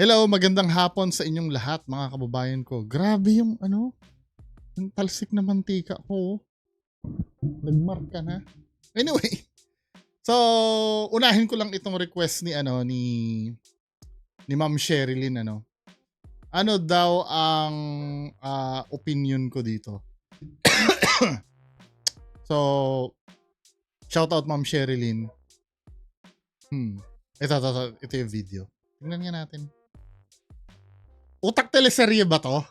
Hello, magandang hapon sa inyong lahat mga kababayan ko. Grabe yung ano, yung talsik na mantika ko. oh. Nagmark ka na. Anyway, so unahin ko lang itong request ni ano ni ni Ma'am Sherilyn ano. Ano daw ang ah, opinion ko dito? so shout out Ma'am Sherilyn. Hmm. Ito, ito, ito, ito yung video. Tingnan nga natin. Utak teleserye ba to?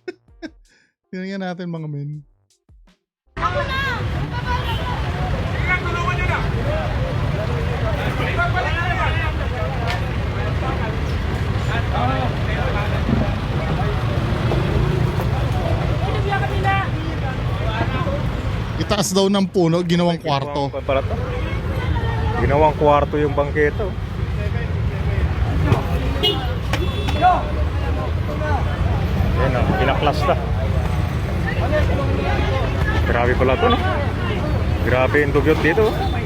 Tingnan natin mga men. Itaas daw ng puno, ginawang kwarto. Ginawang kwarto yung bangketa. Oh. Yan o, pinaklas na. Grabe pala to, no? Grabe yung dugyot dito. oh.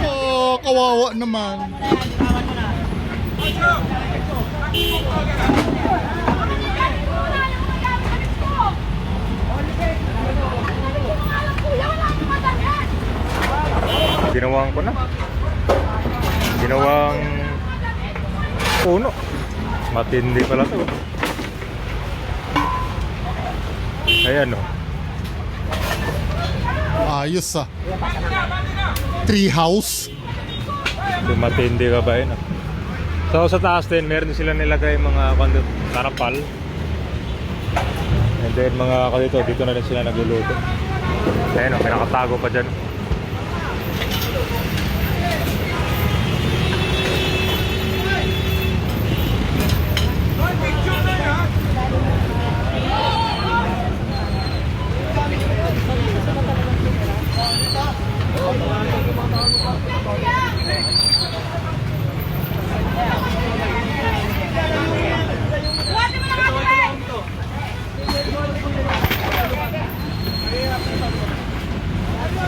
Oh, kawawa naman. Ginawang ko na. Ginawang puno. Matindi pala to. Ayan oh. o. Ayos ah. Tree house. Matindi ka ba yun? ah. So sa taas din, meron sila nilagay mga kondo, karapal. And then mga kalito, dito na rin sila nagluluto. Ayun, oh, may nakatago pa dyan.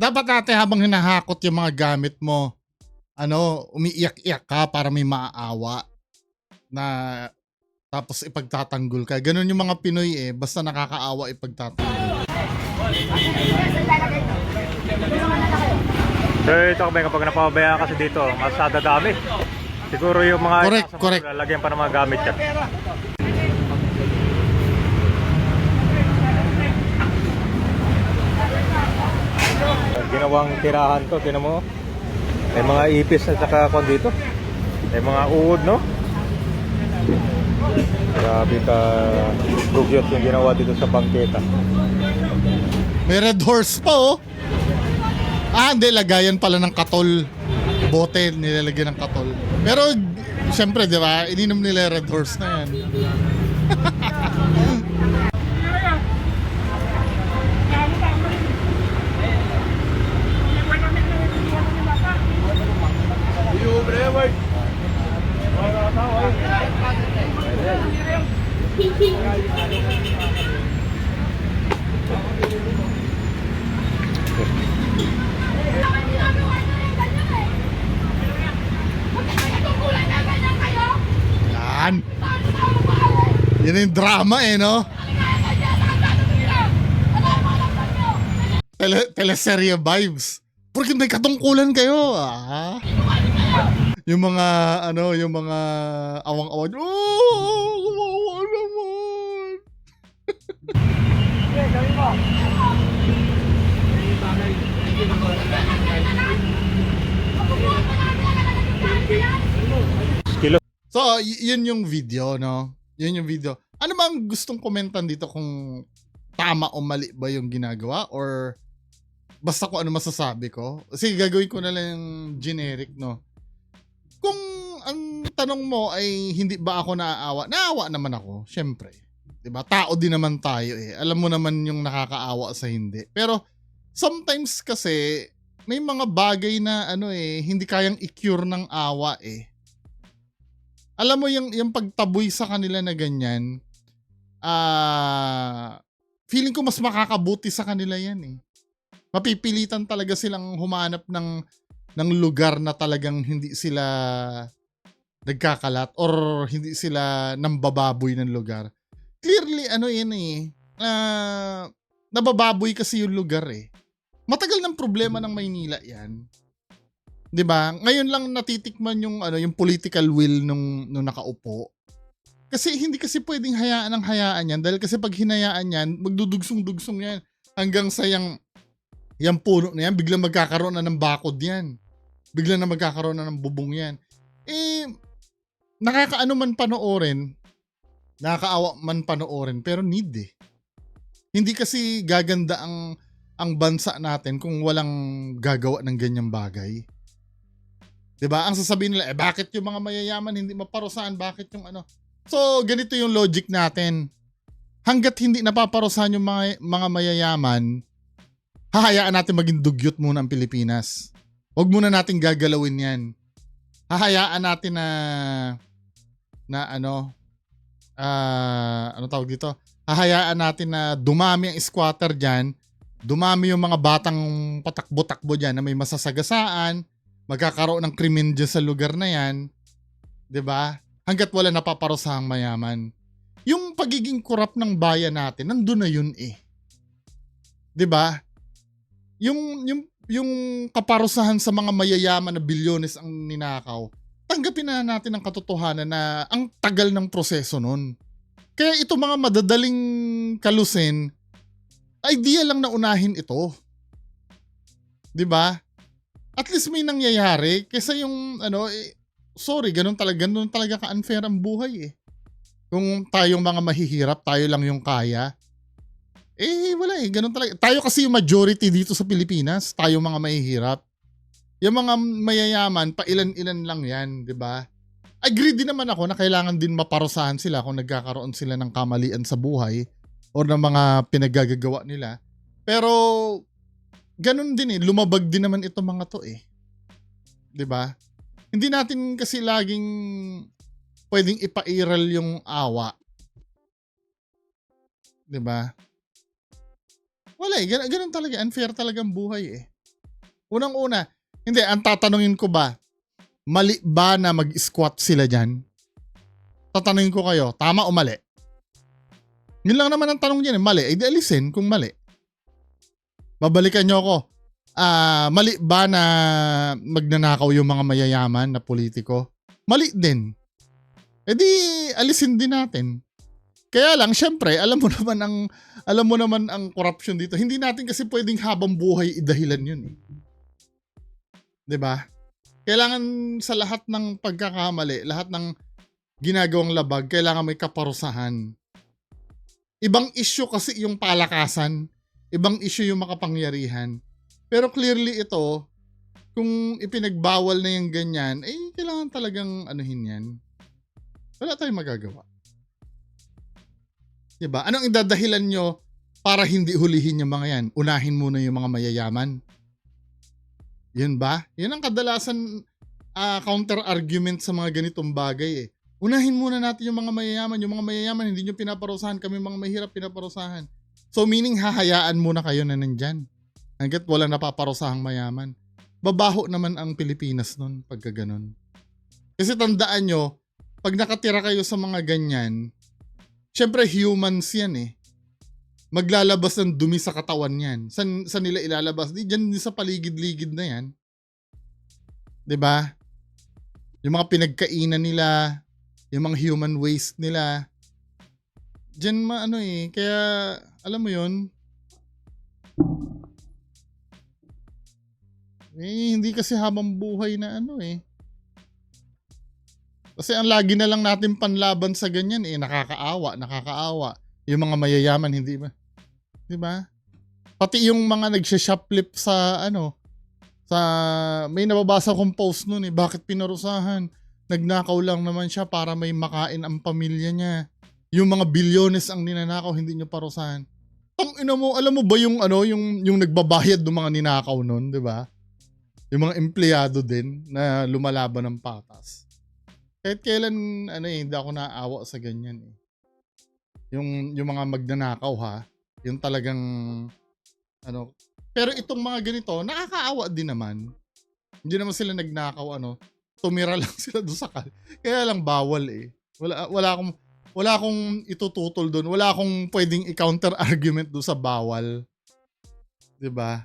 Dapat ate habang hinahakot yung mga gamit mo, ano, umiiyak-iyak ka para may maaawa na tapos ipagtatanggol ka. Ganun yung mga Pinoy eh. Basta nakakaawa ipagtatanggol. So ito kami kapag napabayaan kasi dito, mas dami. Siguro yung mga Correct, correct. lalagyan pa ng mga gamit yan. Ginawang tirahan to, tinan mo. May mga ipis at saka kon dito. May mga uod, no? Grabe ka dugyot yung ginawa dito sa bangketa. May red horse pa oh. Ah, hindi. Lagayan pala ng katol. Bote, nilalagyan ng katol. Pero, syempre, di ba? Ininom nila red horse na yan. Yan. Yan yung drama eh, no? Tele teleserye vibes. Porque may katungkulan kayo, ah. Yung mga, ano, yung mga awang-awang. Oh, kawawa naman. Kilo. So, y- yun yung video, no? Yun yung video. Ano bang gustong komentan dito kung tama o mali ba yung ginagawa? Or basta kung ano masasabi ko? Sige, gagawin ko na lang yung generic, no? Tanong mo ay hindi ba ako naaawa? Naawa naman ako, syempre. 'Di ba? Tao din naman tayo eh. Alam mo naman yung nakakaawa sa hindi. Pero sometimes kasi may mga bagay na ano eh hindi kayang i-cure ng awa eh. alam mo yung yung pagtaboy sa kanila na ganyan, ah feeling ko mas makakabuti sa kanila yan eh. Mapipilitan talaga silang humanap ng ng lugar na talagang hindi sila nagkakalat or hindi sila nambababoy ng lugar. Clearly, ano yan eh, ah, nabababoy kasi yung lugar eh. Matagal ng problema ng Maynila yan. 'Di ba? Ngayon lang natitikman yung ano, yung political will nung nung nakaupo. Kasi hindi kasi pwedeng hayaan ng hayaan yan dahil kasi pag hinayaan yan, magdudugsong-dugsong yan hanggang sa yung yung puno na yan, biglang magkakaroon na ng bakod yan. Biglang na magkakaroon na ng bubong yan. Eh, nakakaano man panoorin, nakakaawa man panoorin, pero need eh. Hindi kasi gaganda ang ang bansa natin kung walang gagawa ng ganyang bagay. 'Di ba? Ang sasabihin nila, eh bakit yung mga mayayaman hindi maparusahan? Bakit yung ano? So, ganito yung logic natin. Hanggat hindi napaparusahan yung mga, mga mayayaman, hahayaan natin maging dugyot muna ang Pilipinas. Huwag muna natin gagalawin yan. Hahayaan natin na na ano ah ano tawag dito? Hahayaan natin na dumami ang squatter diyan, dumami yung mga batang patakbo-takbo diyan na may masasagasaan, magkakaroon ng krimen dyan sa lugar na yan. 'Di ba? Hanggat wala napaparusahang mayaman. Yung pagiging korap ng bayan natin, nandun na yun eh. 'Di ba? Yung yung yung kaparusahan sa mga mayayaman na bilyones ang ninakaw, tanggapin na natin ang katotohanan na ang tagal ng proseso nun. Kaya ito mga madadaling kalusin, idea lang na unahin ito. 'Di ba? At least may nangyayari kaysa yung ano eh, sorry, ganun talaga, ganun talaga ka-unfair ang buhay eh. Kung tayong mga mahihirap, tayo lang yung kaya. Eh, wala eh. Ganun talaga. Tayo kasi yung majority dito sa Pilipinas. Tayo mga mahihirap. Yung mga mayayaman, pailan-ilan lang yan, di ba? Agree din naman ako na kailangan din maparusahan sila kung nagkakaroon sila ng kamalian sa buhay or ng mga pinagagagawa nila. Pero, ganun din eh. Lumabag din naman itong mga to eh. Di ba? Hindi natin kasi laging pwedeng ipairal yung awa. 'Di ba? Wala eh, ganun, ganun talaga, unfair talaga ang buhay eh. Unang-una, hindi, ang tatanungin ko ba, mali ba na mag-squat sila dyan? Tatanungin ko kayo, tama o mali? Yun lang naman ang tanong dyan eh, mali. Eh, di alisin kung mali. Babalikan nyo ako. Ah, mali ba na magnanakaw yung mga mayayaman na politiko? Mali din. Eh di, alisin din natin. Kaya lang, syempre, alam mo naman ang alam mo naman ang corruption dito. Hindi natin kasi pwedeng habang buhay idahilan yun eh. 'Di ba? Kailangan sa lahat ng pagkakamali, lahat ng ginagawang labag, kailangan may kaparusahan. Ibang issue kasi yung palakasan, ibang issue yung makapangyarihan. Pero clearly ito, kung ipinagbawal na yung ganyan, eh kailangan talagang anuhin yan. Wala tayong magagawa. 'Di ba? Anong idadahilan nyo para hindi hulihin yung mga yan? Unahin muna yung mga mayayaman. Yun ba? Yun ang kadalasan ah, counter-argument sa mga ganitong bagay eh. Unahin muna natin yung mga mayayaman. Yung mga mayayaman, hindi nyo pinaparusahan. Kami mga mahirap pinaparusahan. So meaning, hahayaan muna kayo na nandyan. Hanggat wala napaparusahang mayaman. Babaho naman ang Pilipinas nun pagka ganun. Kasi tandaan nyo, pag nakatira kayo sa mga ganyan, syempre humans yan eh. Maglalabas ng dumi sa katawan yan. San, san nila ilalabas? Di, dyan sa paligid-ligid na yan. ba? Yung mga pinagkainan nila, yung mga human waste nila. Diyan ma ano eh, kaya alam mo 'yon. Eh, hindi kasi habang buhay na ano eh. Kasi ang lagi na lang natin panlaban sa ganyan eh, nakakaawa, nakakaawa. Yung mga mayayaman, hindi ba? Di ba? Pati yung mga nagsha-shoplift sa ano, sa may nababasa kong post noon eh, bakit pinarusahan? Nagnakaw lang naman siya para may makain ang pamilya niya. Yung mga bilyones ang ninanakaw, hindi niyo parusahan. Ang ina mo, alam mo ba yung ano, yung yung nagbabayad ng mga ninakaw noon, 'di ba? Yung mga empleyado din na lumalaban ng patas. Kahit kailan, ano eh, hindi ako naawa sa ganyan eh. Yung, yung mga magnanakaw ha, yung talagang, ano, pero itong mga ganito, nakakaawa din naman. Hindi naman sila nagnakaw, ano, tumira lang sila doon sa kal. Kaya lang bawal eh. Wala, wala akong, wala akong itututol doon. Wala akong pwedeng i-counter argument doon sa bawal. 'Di ba?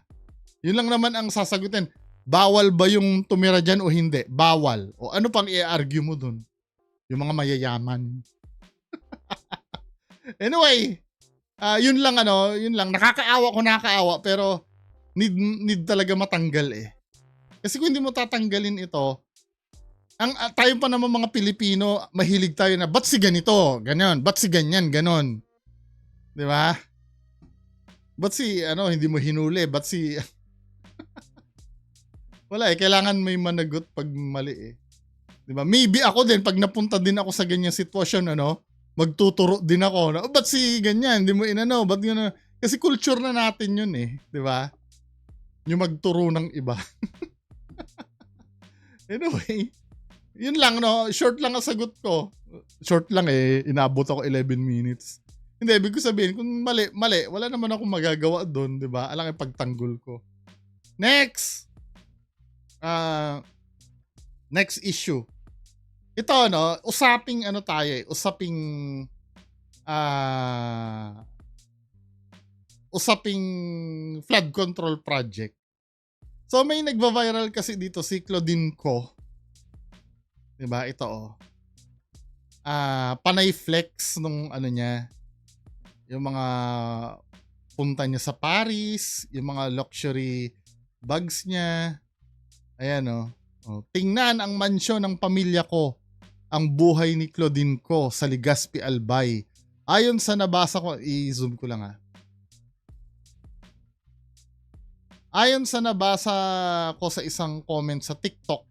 Yun lang naman ang sasagutin. Bawal ba yung tumira dyan o hindi? Bawal. O ano pang i-argue mo dun? Yung mga mayayaman. anyway, ah yun lang ano, yun lang. Nakakaawa ko nakakaawa pero need, need talaga matanggal eh. Kasi kung hindi mo tatanggalin ito, ang ah, tayo pa naman mga Pilipino, mahilig tayo na, ba't si ganito? Ganon. Ba't si ganyan? Ganon. Di ba? Ba't si, ano, hindi mo hinuli? Ba't si... Wala eh, kailangan may managot pag mali eh. Di ba? Maybe ako din, pag napunta din ako sa ganyang sitwasyon, ano, magtuturo din ako. Na, oh, ba't si ganyan? Hindi mo inano? Ba't gano'n? Kasi culture na natin yun eh. Di ba? Yung magturo ng iba. anyway, yun lang no. Short lang ang sagot ko. Short lang eh. Inabot ako 11 minutes. Hindi, ibig ko sabihin, kung mali, mali, wala naman akong magagawa doon, di ba? Alang yung pagtanggol ko. Next! Ah, next issue. Ito, no, usaping ano tayo eh, usaping ah usaping flood control project. So may nagva-viral kasi dito si Claudine Co. 'Di ba? Ito oh. Ah, panay flex nung ano niya, yung mga punta niya sa Paris, yung mga luxury bags niya. Ayan oh. oh. Tingnan ang mansyon ng pamilya ko. Ang buhay ni Claudine ko sa Legazpi Albay. Ayon sa nabasa ko, i-zoom ko lang ah. Ayon sa nabasa ko sa isang comment sa TikTok,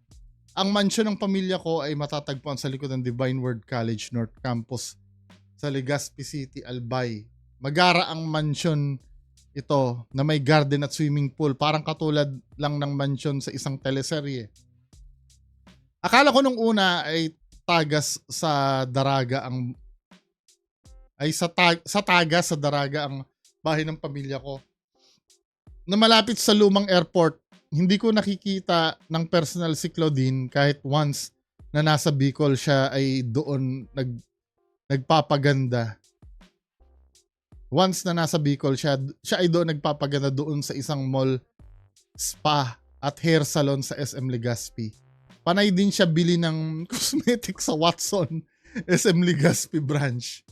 ang mansyon ng pamilya ko ay matatagpuan sa likod ng Divine Word College North Campus sa Legazpi City, Albay. Magara ang mansyon ito na may garden at swimming pool. Parang katulad lang ng mansyon sa isang teleserye. Akala ko nung una ay tagas sa Daraga ang ay sa, tag, sa tagas sa Daraga ang bahay ng pamilya ko. Na malapit sa lumang airport, hindi ko nakikita ng personal si Claudine kahit once na nasa Bicol siya ay doon nag nagpapaganda. Once na nasa Bicol siya, siya ay doon nagpapaganda doon sa isang mall spa at hair salon sa SM Legazpi. Panay din siya bili ng cosmetics sa Watson SM Legazpi branch.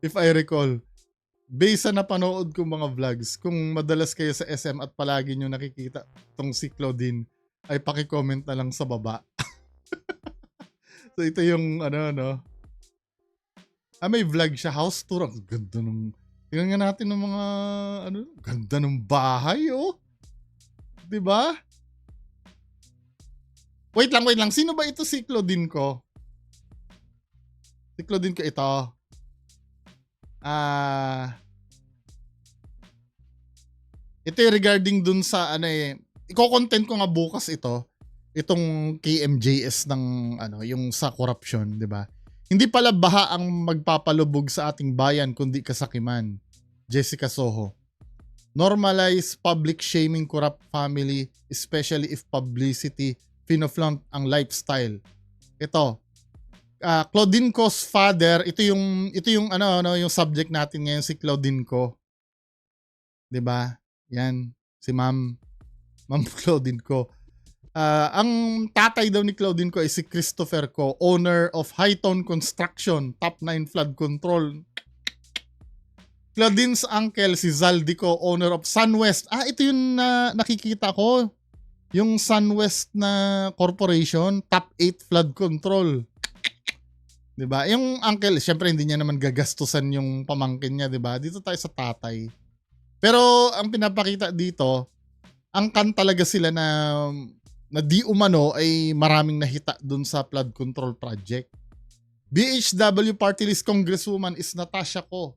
If I recall. Based sa napanood kong mga vlogs, kung madalas kayo sa SM at palagi nyo nakikita tong si Claudine, ay paki-comment na lang sa baba. so ito yung ano ano. Ah, may vlog siya, house tour. Ang ganda ng... Tingnan nga natin ng mga... Ano, ganda ng bahay, oh. 'Di ba? Wait lang, wait lang. Sino ba ito si Claudine ko? Si Claudine ko ito. Ah... ito yung regarding dun sa ano eh, iko-content ko nga bukas ito, itong KMJS ng ano, yung sa corruption, 'di ba? Hindi pala baha ang magpapalubog sa ating bayan kundi kasakiman. Jessica Soho. Normalize public shaming corrupt family, especially if publicity pinoflaunt ang lifestyle. Ito, ah Claudine Co's father, ito yung ito yung ano ano yung subject natin ngayon si Claudine Co. 'Di ba? Yan, si Ma'am Ma'am Claudine Co. Ah, ang tatay daw ni Claudine Co ay si Christopher Co, owner of Hightown Construction, top 9 flood control. Claudine's uncle si Zaldi Co, owner of Sunwest. Ah, ito yung na nakikita ko. Yung Sunwest na corporation, top 8 flood control. 'Di ba? Yung uncle, syempre hindi niya naman gagastusan yung pamangkin niya, 'di ba? Dito tayo sa tatay. Pero ang pinapakita dito, ang kan talaga sila na na di umano ay maraming nahita dun sa flood control project. BHW Party List Congresswoman is Natasha Ko.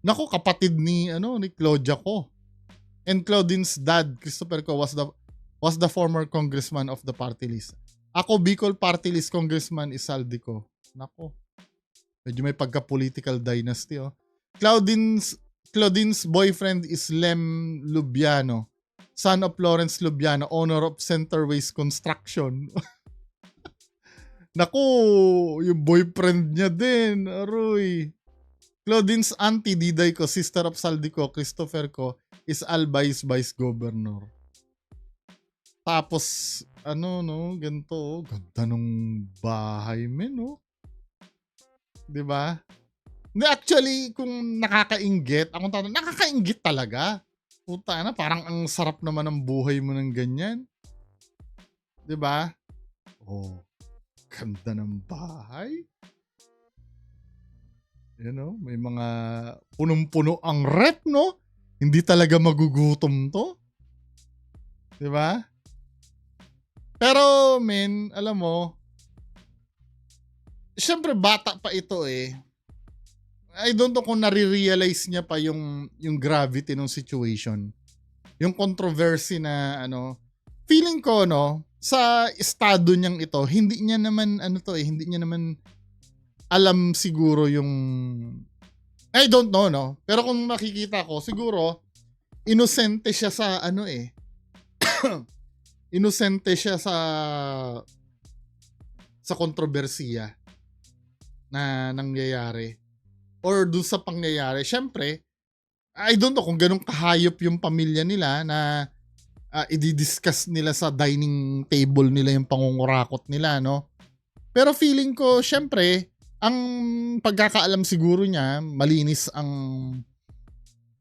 Nako, kapatid ni ano ni Claudia Ko. And Claudine's dad, Christopher Ko, was the was the former congressman of the party list. Ako, Bicol Party List Congressman Isaldico. Nako. Medyo may pagka-political dynasty, oh. Claudine's, Claudine's boyfriend is Lem Lubiano. Son of Lawrence Lubiano, owner of Centerways Construction. Naku, yung boyfriend niya din. Aroy. Claudine's auntie, Diday ko, sister of Saldico, Christopher ko, is Albais Vice Governor. Tapos, ano, no, ganito, oh, ganda nung bahay, men, no? 'Di ba? Hindi, actually, kung nakakaingit, akong tatanong, nakakaingit talaga. Puta na, parang ang sarap naman ng buhay mo ng ganyan. 'Di ba? Oh, ganda ng bahay. You know, may mga punong-puno ang rep, no? Hindi talaga magugutom to. 'Di ba? Pero, men, alam mo, syempre bata pa ito eh. I don't know kung nare-realize niya pa yung, yung gravity ng situation. Yung controversy na ano, feeling ko no, sa estado niyang ito, hindi niya naman ano to eh, hindi niya naman alam siguro yung I don't know no, pero kung makikita ko siguro inosente siya sa ano eh. Inosente siya sa sa kontrobersiya na nangyayari or dun sa pangyayari. Syempre, I don't know kung ganun kahayop yung pamilya nila na uh, i-discuss nila sa dining table nila yung pangungurakot nila, no? Pero feeling ko, syempre, ang pagkakaalam siguro niya, malinis ang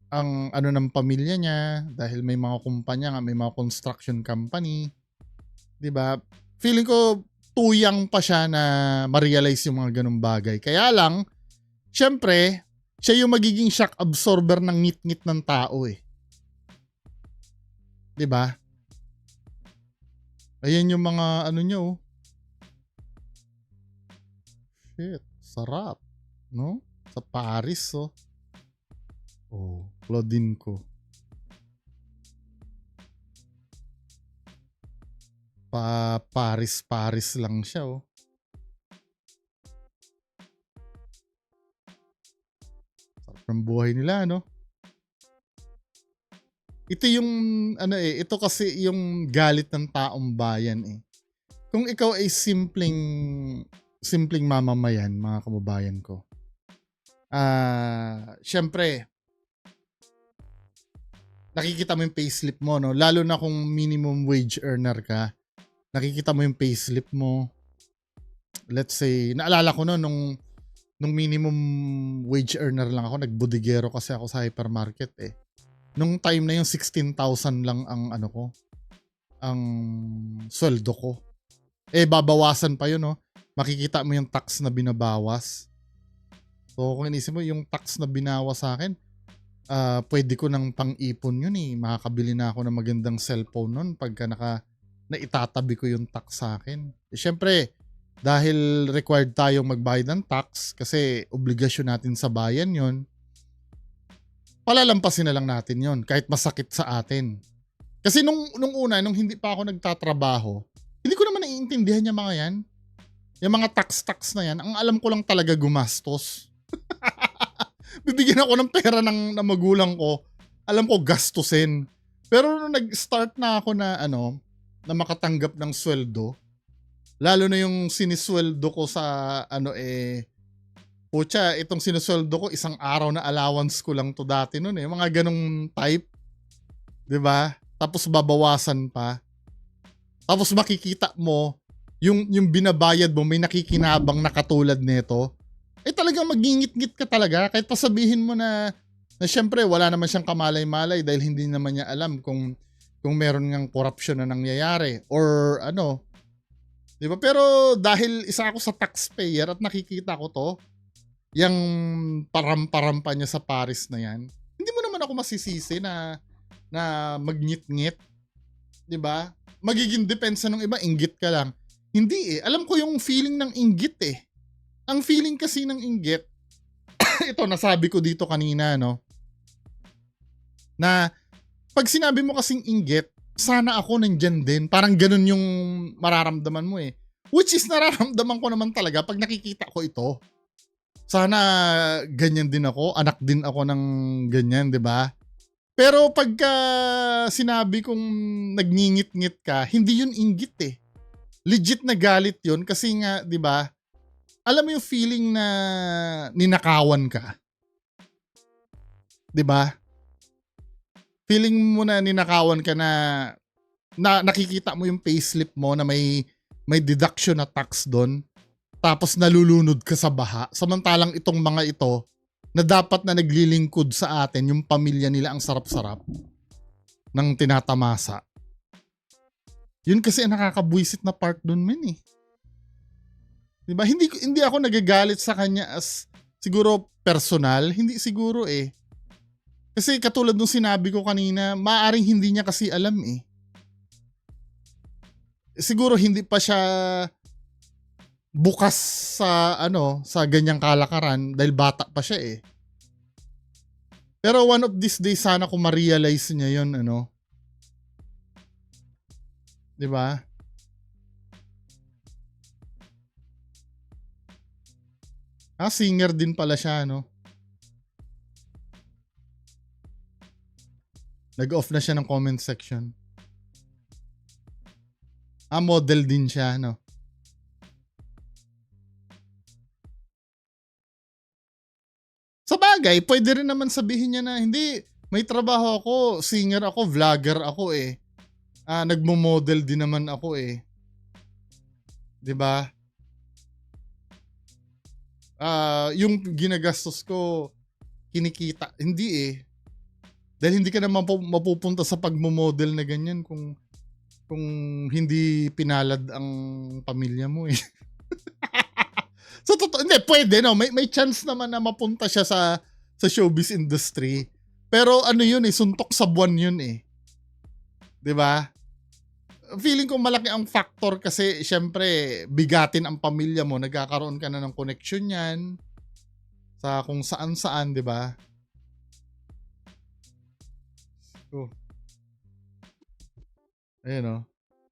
ang ano ng pamilya niya dahil may mga kumpanya nga, may mga construction company. 'Di ba? Feeling ko tuyang pa siya na ma-realize yung mga ganung bagay. Kaya lang, syempre, siya yung magiging shock absorber ng ngit-ngit ng tao eh. 'Di ba? Ayan yung mga ano niya oh. Shit, sarap, no? Sa Paris oh. Oh, Claudine ko. Pa Paris Paris lang siya oh. Sarap ng buhay nila no. Ito yung ano eh, ito kasi yung galit ng taong bayan eh. Kung ikaw ay simpleng simpleng mamamayan, mga kababayan ko. Ah, syempre, nakikita mo yung payslip mo, no? Lalo na kung minimum wage earner ka, nakikita mo yung payslip mo. Let's say, naalala ko no, nung, nung minimum wage earner lang ako, nagbodigero kasi ako sa hypermarket eh. Nung time na yung 16,000 lang ang ano ko, ang sweldo ko. Eh, babawasan pa yun, no? Makikita mo yung tax na binabawas. So, kung inisip mo, yung tax na binawas sa akin, ah pwede ko ng pang-ipon yun eh. Makakabili na ako ng magandang cellphone nun pagka naka, naitatabi ko yung tax sa akin. Eh, Siyempre, dahil required tayong magbayad ng tax kasi obligasyon natin sa bayan yon palalampasin na lang natin yon kahit masakit sa atin. Kasi nung, nung una, nung hindi pa ako nagtatrabaho, hindi ko naman naiintindihan yung mga yan. Yung mga tax-tax na yan, ang alam ko lang talaga gumastos. bibigyan ako ng pera ng, ng magulang ko, alam ko gastusin. Pero nung nag-start na ako na ano, na makatanggap ng sweldo, lalo na yung sinisweldo ko sa ano eh, pucha, itong sinisweldo ko, isang araw na allowance ko lang to dati noon eh. Mga ganong type. 'Di ba? Tapos babawasan pa. Tapos makikita mo, yung, yung binabayad mo, may nakikinabang na katulad nito eh talagang magingit-ngit ka talaga. Kahit pa sabihin mo na na syempre wala naman siyang kamalay-malay dahil hindi naman niya alam kung kung meron ngang corruption na nangyayari or ano. 'di ba? Pero dahil isa ako sa taxpayer at nakikita ko to yung param-parampa niya sa Paris na yan hindi mo naman ako masisisi na na magngit-ngit. 'di ba? Magiging depensa ng iba inggit ka lang. Hindi eh. Alam ko yung feeling ng inggit eh ang feeling kasi ng inggit, ito nasabi ko dito kanina, no? Na pag sinabi mo kasing inggit, sana ako nandyan din. Parang ganun yung mararamdaman mo eh. Which is nararamdaman ko naman talaga pag nakikita ko ito. Sana ganyan din ako, anak din ako ng ganyan, 'di ba? Pero pagka sinabi kong nagngingit-ngit ka, hindi yun inggit eh. Legit na galit yun kasi nga, 'di ba? Alam mo yung feeling na ninakawan ka. 'Di ba? Feeling mo na ninakawan ka na na nakikita mo yung payslip mo na may may deduction na tax doon tapos nalulunod ka sa baha samantalang itong mga ito na dapat na naglilingkod sa atin yung pamilya nila ang sarap-sarap ng tinatamasa yun kasi ang nakakabwisit na part doon men eh 'di ba hindi hindi ako nagagalit sa kanya as siguro personal hindi siguro eh kasi katulad nung sinabi ko kanina maaring hindi niya kasi alam eh siguro hindi pa siya bukas sa ano sa ganyang kalakaran dahil bata pa siya eh. Pero one of these days sana kung ma-realize niya 'yon ano. 'Di ba? Ah, singer din pala siya, no? Nag-off na siya ng comment section. Ah, model din siya, no? Sa bagay, pwede rin naman sabihin niya na, hindi, may trabaho ako, singer ako, vlogger ako eh. Ah, nagmo-model din naman ako eh. 'Di ba? Ah, yung ginagastos ko kinikita, hindi eh. Dahil hindi ka naman mapu- mapupunta sa pagmo-model na ganyan kung kung hindi pinalad ang pamilya mo eh. so totoo, hindi pwede no, may may chance naman na mapunta siya sa sa showbiz industry. Pero ano yun eh, suntok sa buwan yun eh. 'Di ba? Feeling ko malaki ang factor kasi syempre bigatin ang pamilya mo, nagkakaroon ka na ng connection yan sa kung saan saan, 'di ba? Oh. Ayun oh.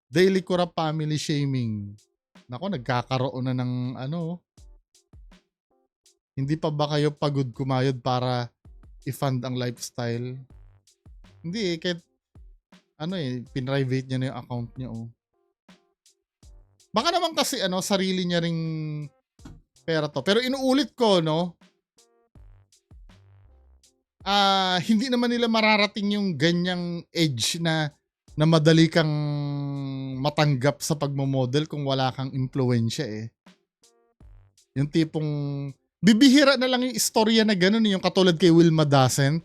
Daily Corrupt Family Shaming. Nako, nagkakaroon na ng ano. Hindi pa ba kayo pagod kumayod para i-fund ang lifestyle? Hindi eh, kahit ano eh, pinrivate niya na yung account niya oh. Baka naman kasi ano, sarili niya ring pera to. Pero inuulit ko, no? Ah, hindi naman nila mararating yung ganyang edge na na madali kang matanggap sa pagmo-model kung wala kang impluwensya eh. Yung tipong bibihira na lang yung istorya na ganun eh, yung katulad kay Wilma Dasent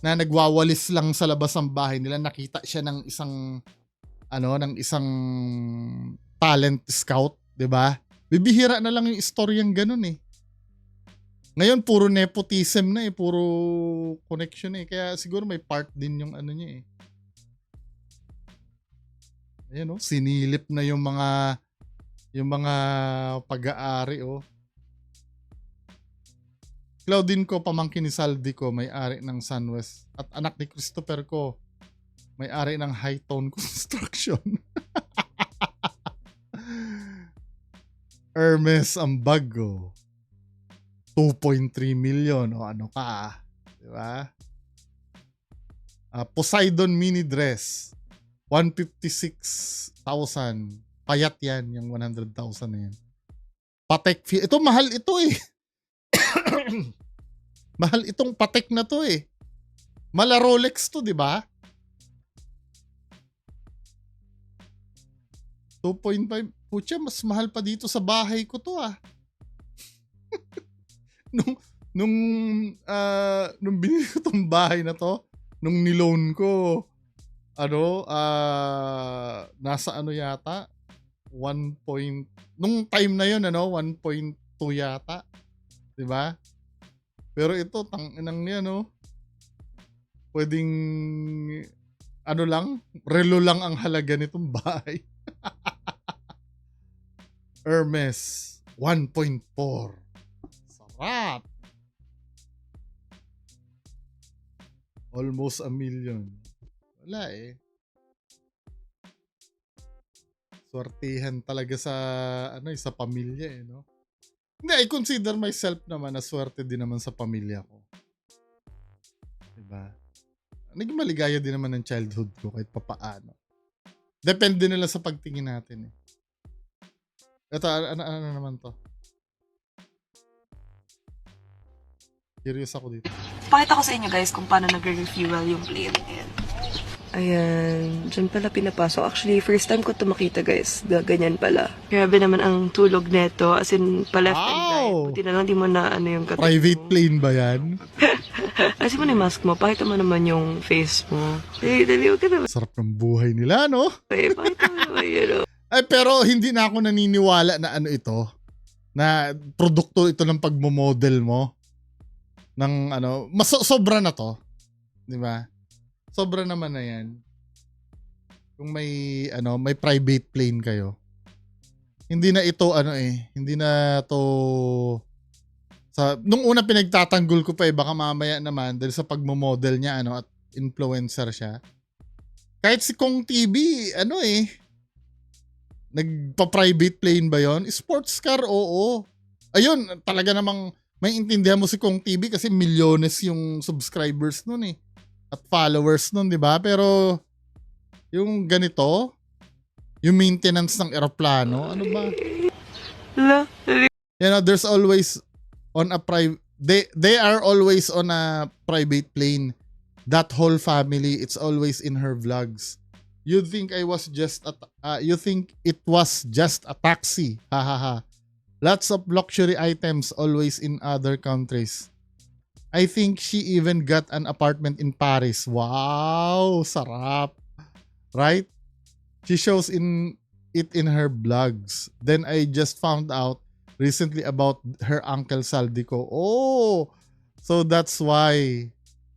na nagwawalis lang sa labas ng bahay nila nakita siya ng isang ano ng isang talent scout, 'di ba? Bibihira na lang yung istoryang ganun eh. Ngayon puro nepotism na eh, puro connection eh. Kaya siguro may part din yung ano niya eh. Ayan oh, sinilip na yung mga yung mga pag-aari oh. Claudine ko, pamangkin ni Saldi ko, may-ari ng Sunwest. At anak ni Christopher ko, may-ari ng High Tone Construction. Hermes ang bago. 2.3 million. O ano ka, di ba? Ah, Poseidon mini dress. 156,000. Payat yan, yung 100,000 na yan. Patek. Ito, mahal ito eh. mahal itong patek na to eh. Mala Rolex to, di ba? 2.5. Pucha, mas mahal pa dito sa bahay ko to ah. nung nung ah, nung binili ko tong bahay na to, nung niloan ko, ano, ah, nasa ano yata, 1 point, nung time na yun, ano, 1.2 yata. 'Di ba? Pero ito, tang inang niya, no? Pwedeng, ano lang, relo lang ang halaga nitong bahay. Hermes, 1.4. Sarap! Almost a million. Wala eh. Swertihan talaga sa ano, eh, sa pamilya eh, no? Hindi, I consider myself naman na swerte din naman sa pamilya ko. Diba? Naging maligaya din naman ng childhood ko kahit papaano. Depende na lang sa pagtingin natin eh. Ito, ano, ano, naman to? Curious ako dito. Pakita ko sa inyo guys kung paano nagre-refuel yung plane. Ayan. Ayan, dyan pala pinapasok. Actually, first time ko ito makita guys. Ga- Ganyan pala. Grabe naman ang tulog neto. As in, pa left and right. Wow! Buti na lang di mo na ano yung katawan Private mo. plane ba yan? Ayusin mo na yung mask mo. Pakita mo naman yung face mo. Dali, dali, huwag ka na. Sarap ng buhay nila, no? Eh, pakita mo naman yun. oh. Ay, pero hindi na ako naniniwala na ano ito. Na produkto ito ng pagmo-model mo. Ng ano, mas sobra na to. 'Di ba? Sobra naman na 'yan. Kung may ano, may private plane kayo. Hindi na ito ano eh, hindi na to sa nung una pinagtatanggol ko pa eh baka mamaya naman dahil sa pagmo-model niya ano at influencer siya. Kahit si Kong TV, ano eh, nagpa-private plane ba yon? Sports car, oo. Ayun, talaga namang may intindihan mo si Kong TV kasi milyones yung subscribers nun eh. At followers nun, di ba? Pero yung ganito, yung maintenance ng eroplano, ano ba? You know, there's always on a private, they, they are always on a private plane. That whole family, it's always in her vlogs. You think I was just a, uh, you think it was just a taxi. Ha ha ha. Lots of luxury items always in other countries. I think she even got an apartment in Paris. Wow, sarap. Right? She shows in it in her blogs. Then I just found out recently about her uncle Saldico. Oh, so that's why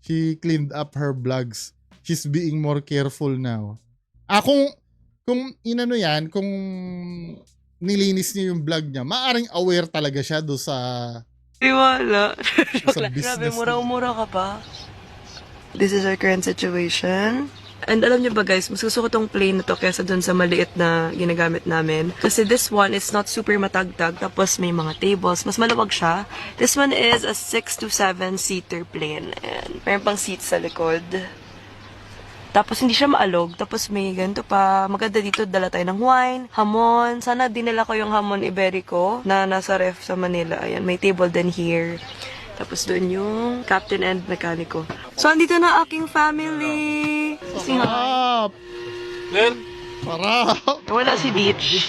she cleaned up her blogs. She's being more careful now. Ah, kung, kung inano yan, kung nilinis niya yung vlog niya, maaring aware talaga siya do sa Tiwala. Sa Grabe, business murang-mura ka pa. This is our current situation. And alam niyo ba guys, mas gusto ko tong plane na to kesa dun sa maliit na ginagamit namin. Kasi this one is not super matagtag, tapos may mga tables, mas maluwag siya. This one is a 6 to 7 seater plane. And meron pang seats sa likod. Tapos hindi siya maalog. Tapos may ganito pa. Maganda dito, dala tayo ng wine, hamon. Sana dinala ko yung hamon iberico na nasa ref sa Manila. Ayan, may table din here. Tapos doon yung captain and mekaniko. So, andito na aking family. Sarap! Sarap! Wala si Beach.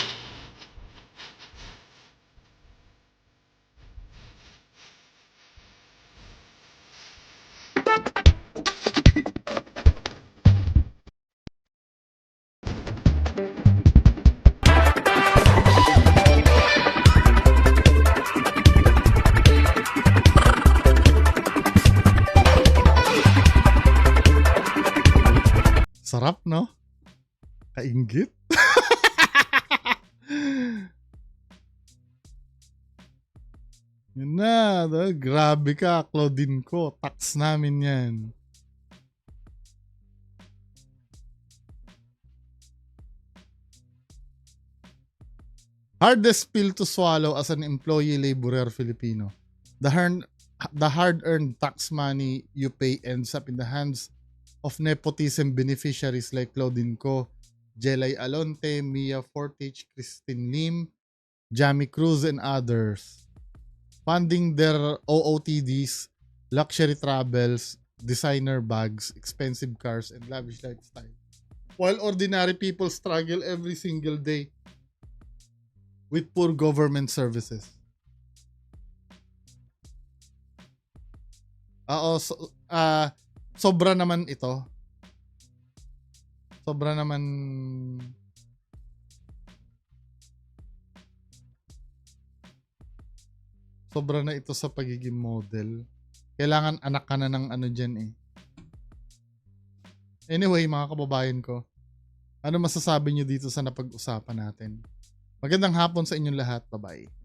Grabe ka, Claudine ko. Tax namin yan. Hardest pill to swallow as an employee laborer Filipino. The hard, the hard-earned tax money you pay ends up in the hands of nepotism beneficiaries like Claudine Co, Jelay Alonte, Mia Fortich, Christine Lim, Jamie Cruz, and others. Funding their OOTDs, luxury travels, designer bags, expensive cars, and lavish lifestyle. While ordinary people struggle every single day with poor government services. Oo, so, ah, sobra naman ito. Sobra naman sobra na ito sa pagiging model. Kailangan anak ka na ng ano dyan eh. Anyway, mga kababayan ko, ano masasabi nyo dito sa napag-usapan natin? Magandang hapon sa inyong lahat. Bye-bye.